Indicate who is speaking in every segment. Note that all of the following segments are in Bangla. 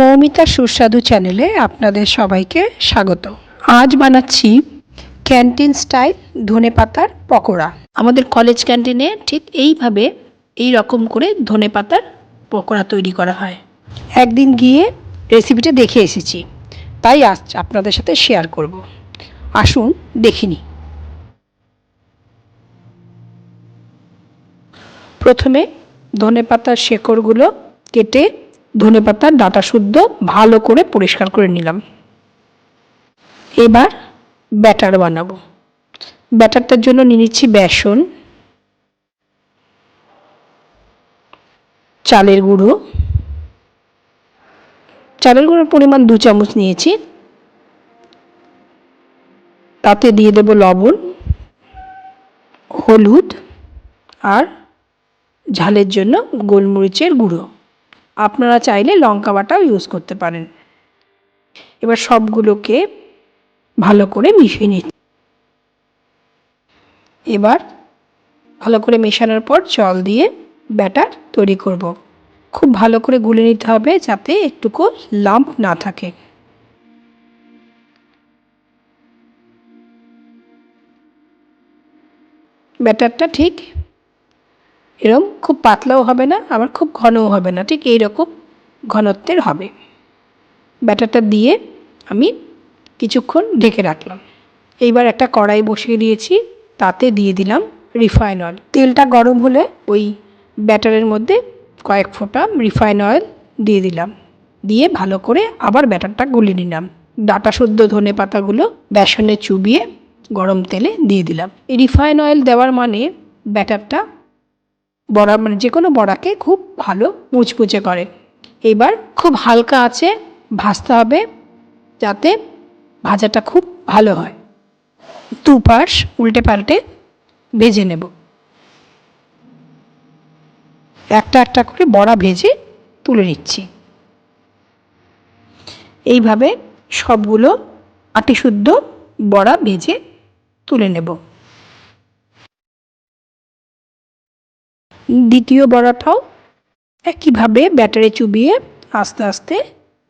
Speaker 1: মৌমিতার সুস্বাদু চ্যানেলে আপনাদের সবাইকে স্বাগত। আজ বানাচ্ছি ক্যান্টিন স্টাইল ধনে পাতার পকোড়া। আমাদের কলেজ ক্যান্টিনে ঠিক এইভাবে এই রকম করে ধনে পাতার পকোড়া তৈরি করা হয়। একদিন গিয়ে রেসিপিটা দেখে এসেছি। তাই আজ আপনাদের সাথে শেয়ার করব। আসুন দেখিনি প্রথমে ধনে পাতার শেকড়গুলো কেটে ধনে পাতার ডাঁটা শুদ্ধ, ভালো করে পরিষ্কার করে নিলাম। এবার ব্যাটার বানাবো। ব্যাটারটার জন্য নিয়ে নিচ্ছি বেসন, চালের গুঁড়ো। চালের গুঁড়োর পরিমাণ দু চামচ নিয়েছি। তাতে দিয়ে দেব লবণ, হলুদ আর ঝালের জন্য গোলমরিচের গুঁড়ো। আপনারা চাইলে লঙ্কা বাটাও ইউজ করতে পারেন। এবার সবগুলোকে ভালো করে মিশিয়ে নিচ্ছি। এবার ভালো করে মেশানোর পর জল দিয়ে ব্যাটার তৈরি করব। খুব ভালো করে গুলে নিতে হবে যাতে একটুকু লাম্প না থাকে। ব্যাটারটা ঠিক এরম খুব পাতলাও হবে না, আবার খুব ঘনও হবে না, ঠিক এইরকম ঘনত্বের হবে। ব্যাটারটা দিয়ে আমি কিছুক্ষণ ঢেকে রাখলাম। এইবার একটা কড়াই বসিয়ে দিয়েছি, তাতে দিয়ে দিলাম রিফাইন অয়েল। তেলটা গরম হলে ওই ব্যাটারের মধ্যে কয়েক ফোঁটা রিফাইন অয়েল দিয়ে দিলাম। দিয়ে ভালো করে আবার ব্যাটারটা গুলিয়ে নিলাম। ডাটা শুদ্ধ ধনে পাতাগুলো বেসনে চুবিয়ে গরম তেলে দিয়ে দিলাম। এই রিফাইন অয়েল দেওয়ার মানে ব্যাটারটা বড়া মানে যে কোনো বড়াকে খুব ভালো মুচমুচে করে। এবার খুব হালকা আছে ভাজতে হবে যাতে ভাজাটা খুব ভালো হয়। দুপাশ উল্টে পাল্টে ভেজে নেব। একটা একটা করে বড়া ভেজে তুলে নিচ্ছি। এইভাবে সবগুলো আটি শুদ্ধ বড়া ভেজে তুলে নেব। দ্বিতীয় বড়াটাও একইভাবে ব্যাটারে চুবিয়ে আস্তে আস্তে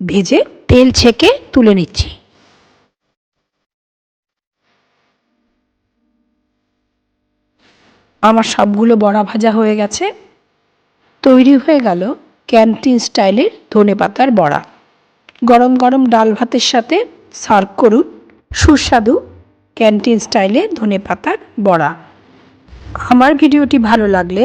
Speaker 1: ভেজে তেল ছেঁকে তুলে নিচ্ছি। আমার সবগুলো বড়া ভাজা হয়ে গেছে। তৈরি হয়ে গেল ক্যান্টিন স্টাইলের ধনে পাতার বড়া। গরম গরম ডাল ভাতের সাথে সার্ভ করুন সুস্বাদু ক্যান্টিন স্টাইলে ধনে পাতার বড়া। আমার ভিডিওটি ভালো লাগলে